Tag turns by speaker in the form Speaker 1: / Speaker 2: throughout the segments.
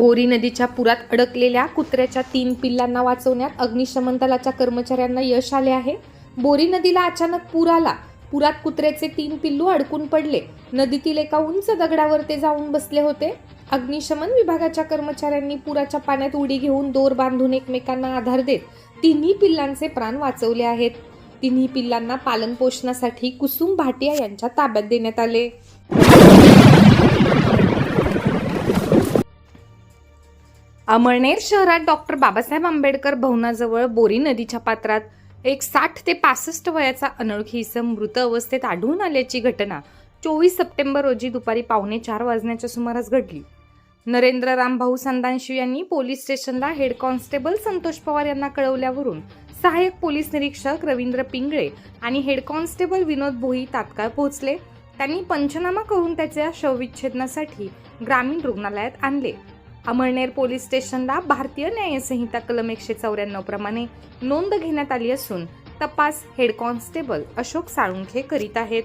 Speaker 1: बोरी नदीच्या पुरात अडकलेल्या कुत्र्याच्या तीन पिल्लांना वाचवण्यात अग्निशमन दलाच्या कर्मचाऱ्यांना यश आले आहे. बोरी नदीला अचानक पूर आला. पुरात कुत्र्याचे तीन पिल्लू अडकून पडले. नदीतील एका उंच दगडावर ते जाऊन बसले होते. अग्निशमन विभागाच्या कर्मचाऱ्यांनी पुराच्या पाण्यात उडी घेऊन दोर बांधून एकमेकांना आधार देत तिन्ही पिल्लांचे प्राण वाचवले आहेत. तिन्ही पिल्लांना पालनपोषणासाठी कुसुम भाटिया यांच्या ताब्यात देण्यात आले. अमळनेर शहरात डॉक्टर बाबासाहेब आंबेडकर भवनाजवळ बोरी नदीच्या पात्रात एक साठ ते पासष्ट वयाचा अनोळखी इसम मृत अवस्थेत आढळून आल्याची घटना चोवीस सप्टेंबर रोजी दुपारी पावणे चार वाजण्याच्या सुमारास घडली. नरेंद्र रामभाऊ संदांशी यांनी पोलीस स्टेशनला हेड कॉन्स्टेबल संतोष पवार यांना कळवल्यावरून सहाय्यक पोलीस निरीक्षक रवींद्र पिंगळे आणि हेड कॉन्स्टेबल विनोद भोई तात्काळ पोहोचले. त्यांनी पंचनामा करून त्याच्या शवविच्छेदनासाठी ग्रामीण रुग्णालयात आणले. अमळनेर पोलीस स्टेशनला भारतीय न्यायसंहिता कलम एकशे चौऱ्याण्णव प्रमाणे नोंद घेण्यात आली असून तपास हेड कॉन्स्टेबल अशोक साळुंखे करीत आहेत.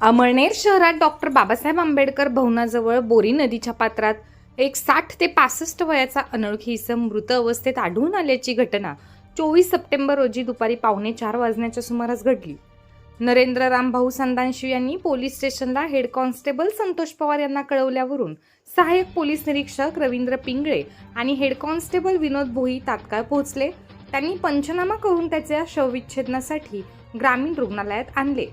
Speaker 1: अमळनेर शहरात डॉक्टर बाबासाहेब आंबेडकर भवनाजवळ बोरी नदीच्या पात्रात एक साठ ते पासष्ट वयाचा अनोळखी इसम मृत अवस्थेत आढळून आल्याची घटना चोवीस सप्टेंबर रोजी दुपारी पावणे चार वाजण्याच्या सुमारास घडली. नरेंद्र रामभाऊ संदानशिव यांनी पोलीस स्टेशनला हेड कॉन्स्टेबल संतोष पवार यांना कळवल्यावरून सहाय्यक पोलीस निरीक्षक रवींद्र पिंगळे आणि हेड कॉन्स्टेबल विनोद भोई तात्काळ पोहोचले. त्यांनी पंचनामा करून त्याच्या शवविच्छेदनासाठी ग्रामीण रुग्णालयात आणले.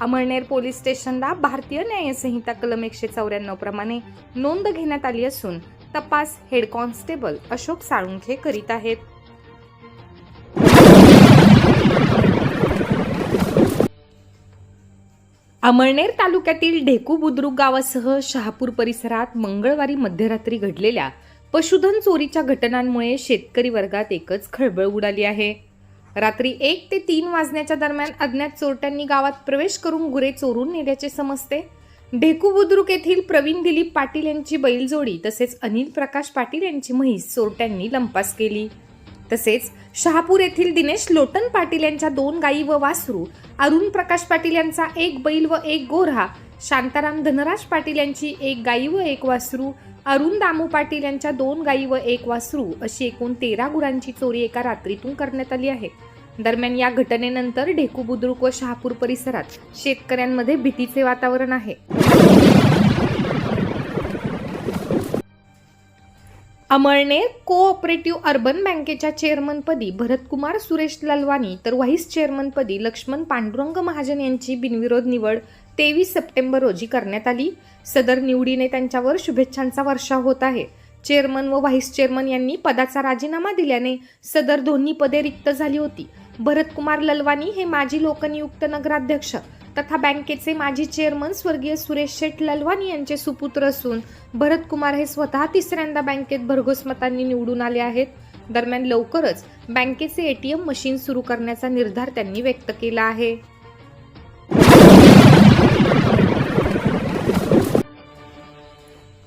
Speaker 1: अमळनेर पोलीस स्टेशनला भारतीय न्यायसंहिता कलम एकशे चौऱ्याण्णव प्रमाणे नोंद घेण्यात आली असून तपास हेड कॉन्स्टेबल अशोक साळुंखे करीत आहेत. अमळनेर तालुक्यातील ढेकू बुद्रुक गावासह शहापूर परिसरात मंगळवारी मध्यरात्री घडलेल्या पशुधन चोरीच्या घटनांमुळे शेतकरी वर्गात एकच खळबळ उडाली आहे. रात्री एक ते तीन वाजण्याच्या दरम्यान अज्ञात चोरट्यांनी गावात प्रवेश करून गुरे चोरून नेल्याचे समजते. ढेकू बुद्रुक येथील प्रवीण दिलीप पाटील यांची बैलजोडी तसेच अनिल प्रकाश पाटील यांची म्हैस चोरट्यांनी लंपास केली. तसेच शहापूर येथील दिनेश लोटन पाटील यांच्या दोन गायी व वासरू अरुण प्रकाश पाटील यांचा एक बैल व एक गोऱ्हा शांताराम धनराज पाटील यांची एक गायी व एक वासरू अरुण दामू पाटील यांच्या दोन गायी व एक वासरू अशी एकूण तेरा गुरांची चोरी एका रात्रीतून करण्यात आली आहे. दरम्यान या घटनेनंतर ढेकू बुद्रुक व शहापूर परिसरात शेतकऱ्यांमध्ये भीतीचे वातावरण आहे. अमळने कोऑपरेटिव्ह अर्बन बँकेच्या चेअरमनपदी भरतकुमार सुरेश ललवानी तर व्हाईस चेअरमनपदी लक्ष्मण पांडुरंग महाजन यांची बिनविरोध निवड तेवीस सप्टेंबर रोजी करण्यात आली. सदर निवडीने त्यांच्यावर शुभेच्छांचा वर्षाव होत आहे. चेअरमन व व्हाईस चेअरमन यांनी पदाचा राजीनामा दिल्याने सदर दोन्ही पदे रिक्त झाली होती. भरतकुमार ललवानी हे माजी लोकनियुक्त नगराध्यक्ष तथा बँकेचे माजी चेअरमन स्वर्गीय सुरेश शेठ ललवानी यांचे सुपुत्र असून भरतकुमार हे स्वतः तिसऱ्यांदा बँकेत भरघोस मतांनी निवडून आले आहेत. दरम्यान लवकरच बँकेचे एटीएम मशीन सुरू करण्याचा निर्धार त्यांनी व्यक्त केला आहे.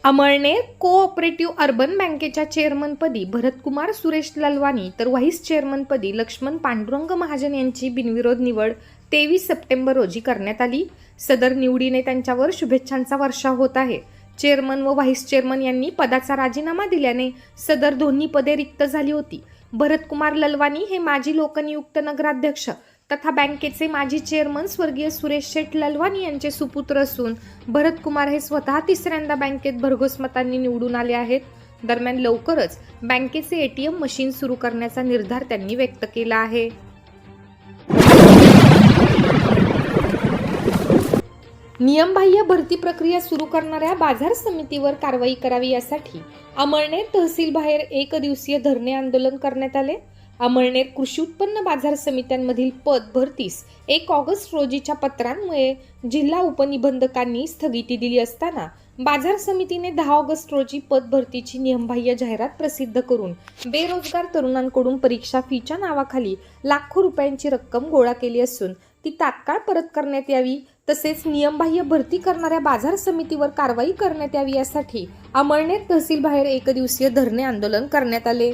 Speaker 1: अमळने कोऑपरेटिव्ह अर्बन बँकेच्या चेअरमनपदी भरतकुमार सुरेश ललवानी तर व्हाईस चेअरमनपदी लक्ष्मण पांडुरंग महाजन यांची बिनविरोध निवड तेवीस सप्टेंबर रोजी करण्यात आली. सदर निवडीने त्यांच्यावर शुभेच्छांचा वर्षाव होत आहे. चेअरमन व व्हाईस चेअरमन यांनी पदाचा राजीनामा दिल्याने सदर दोन्ही पदे रिक्त झाली होती. भरतकुमार ललवानी हे माजी लोकनियुक्त नगराध्यक्ष तथा बँकेचे माजी चेअरमन स्वर्गीय सुरेश शेठ ललवानी यांचे सुपुत्र असून भरतकुमार हे स्वतः तिसऱ्यांदा बँकेत भरघोस मतांनी निवडून आले आहेत. दरम्यान लवकरच बँकेचे एटीएम मशीन सुरू करण्याचा निर्धार त्यांनी व्यक्त केला आहे. नियमबाह्य भरती प्रक्रिया सुरू करणाऱ्या बाजार समितीवर कारवाई करावी यासाठी अमळनेर तहसील बाहेर एक दिवसीय धरणे आंदोलन करण्यात आले. अमळनेर कृषी उत्पन्न बाजार समित्यांमधील पद भरतीस एक ऑगस्ट रोजीच्या पत्रांमुळे जिल्हा उपनिबंधकांनी स्थगिती दिली असताना बाजार समितीने दहा ऑगस्ट रोजी पद भरतीची नियमबाह्य जाहिरात प्रसिद्ध करून बेरोजगार तरुणांकडून परीक्षा फीच्या नावाखाली लाखो रुपयांची रक्कम गोळा केली असून ती तात्काळ परत करण्यात यावी तसेच नियमबाह्य भरती करणाऱ्या बाजार समितीवर कारवाई करण्यात यावी यासाठी अमळनेर तहसील बाहेर एक दिवसीय धरणे आंदोलन करण्यात आले.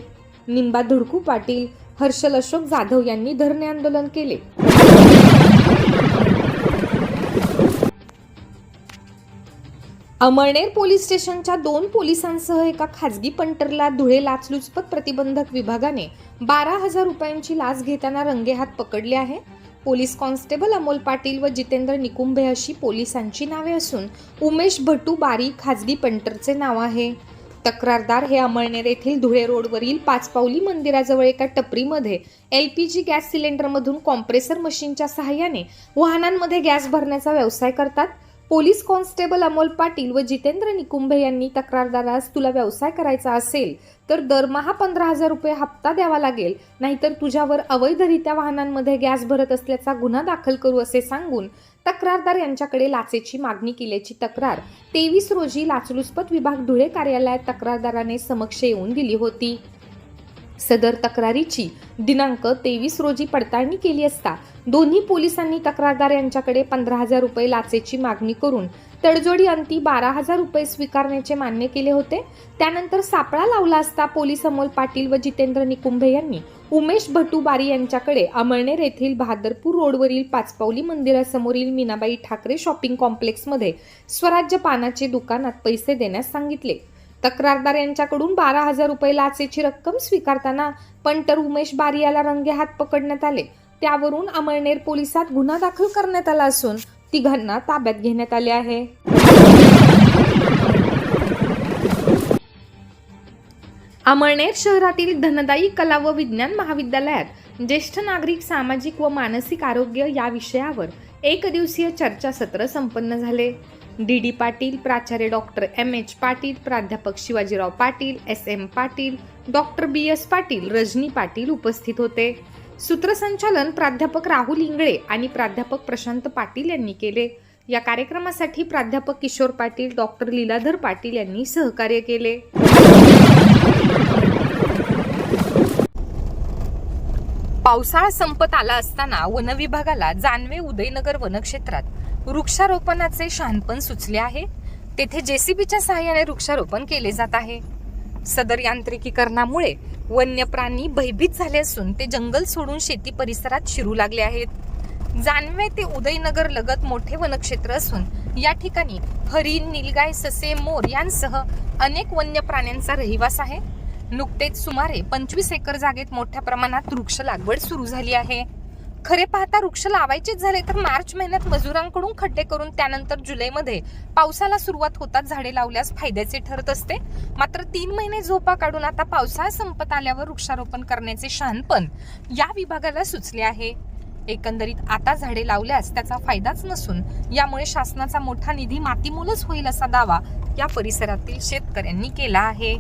Speaker 1: निंबा धुडकू पाटील हर्षल अशोक जाधव यांनी धरणे आंदोलन केले. अमळनेर पोलीस स्टेशनच्या दोन पोलिसांसह एका खाजगी पंटरला धुळे लाचलुचपत प्रतिबंधक विभागाने बारा हजार रुपयांची लाच घेताना रंगेहात पकडले आहे. पोलीस कॉन्स्टेबल अमोल पाटील व जितेंद्र निकुंभे अशी पोलिसांची नावे असून उमेश भटू बारी खाजगी पंटरचे नाव आहे. तक्रारदार हे अमळनेर येथील धुळे रोडवरील पाचपावली मंदिराजवळ एका टपरीमध्ये एल पी जी गॅस सिलेंडरमधून कॉम्प्रेसर मशीनच्या सहाय्याने वाहनांमध्ये गॅस भरण्याचा व्यवसाय करतात. पोलीस कॉन्स्टेबल अमोल पाटील व जितेंद्र निकुंभे यांनी तक्रारदारास तुला व्यवसाय करायचा असेल तर दरमहा पंधरा हजार रुपये हप्ता द्यावा लागेल नाहीतर तुझ्यावर अवैधरित्या वाहनांमध्ये गॅस भरत असल्याचा गुन्हा दाखल करू असे सांगून तक्रारदार यांच्याकडे लाचेची मागणी केल्याची तक्रार. तेवीस रोजी लाचलुचपत विभाग धुळे कार्यालयात तक्रारदाराने समक्ष येऊन दिली होती. सदर तक्रारीची दिनांक तेवीस रोजी पडताळणी केली असता दोन्ही पोलिसांनी तक्रारदार यांच्याकडे पंधरा हजार रुपये लाचेची मागणी करून तडजोडी अंती बारा हजार रुपये स्वीकारण्याचे मान्य केले होते. त्यानंतर सापळा लावला असता पोलीस अमोल पाटील व जितेंद्र निकुंभे यांनी उमेश भटू बारी यांच्याकडे अमळनेर येथील बहादरपूर रोडवरील पाचपावली मंदिरासमोरील मीनाबाई ठाकरे शॉपिंग कॉम्प्लेक्समध्ये स्वराज्य पानाचे दुकानात पैसे देण्यास सांगितले. तक्रारदार यांच्याकडून बारा हजार रुपये लाचेची रक्कम स्वीकारताना पंटर उमेश बारी याला रंगेहात पकडण्यात आले. त्यावरून अमळनेर पोलिसात गुन्हा दाखल करण्यात आला असून तिघांना ताब्यात घेण्यात आले आहे. अमळनेर शहरातील धनदायी कला व विज्ञान महाविद्यालयात ज्येष्ठ नागरिक सामाजिक व मानसिक आरोग्य या विषयावर एक दिवसीय चर्चासत्र संपन्न झाले. डी डी पाटील प्राचार्य डॉक्टर एम एच पाटील प्राध्यापक Shivajirao Patil S M Patil doctor B S Patil Rajni Patil उपस्थित होते. सूत्रसंचालन प्राध्यापक राहुल इंगळे आणि प्राध्यापक प्रशांत पाटील यांनी केले. या कार्यक्रमासाठी प्राध्यापक किशोर पाटील डॉक्टर लीलाधर पाटील यांनी सहकार्य केले. पावसाळा संपत आला असताना वन विभागाला जानवे उदयनगर वनक्षेत्रात वृक्षारोपणाचे शहाणपण सुचले आहे. तेथे जेसीबीच्या सहाय्याने वृक्षारोपण केले जात आहे. सदर यांत्रिकीकरणामुळे वन्य प्राणी भयभीत झाले असून ते जंगल सोडून शेती परिसरात शिरू लागले आहेत. जानवे ते उदयनगर लगत मोठे वनक्षेत्र असून या ठिकाणी हरिण निलगाय ससे मोर यांसह अनेक वन्य प्राण्यांचा रहिवास आहे. नुकतेच सुमारे पंचवीस एकर जागेत मोठ्या प्रमाणात वृक्ष लागवड सुरू झाली आहे. खरे पाहता वृक्ष लावायचेच झाले तर मार्च महिन्यात मजुरांकडून खड्डे करून त्यानंतर जुलैमध्ये पावसाला सुरुवात होतात झाडे लावल्यास फायद्याचे ठरत असते. मात्र तीन महिने झोपा काढून आता पावसाळा संपत आल्यावर वृक्षारोपण करण्याचे शहाणपण या विभागाला सुचले आहे. एकंदरीत आता झाडे लावल्यास त्याचा फायदाच नसून यामुळे शासनाचा मोठा निधी मातीमोलच होईल असा दावा या परिसरातील शेतकऱ्यांनी केला आहे.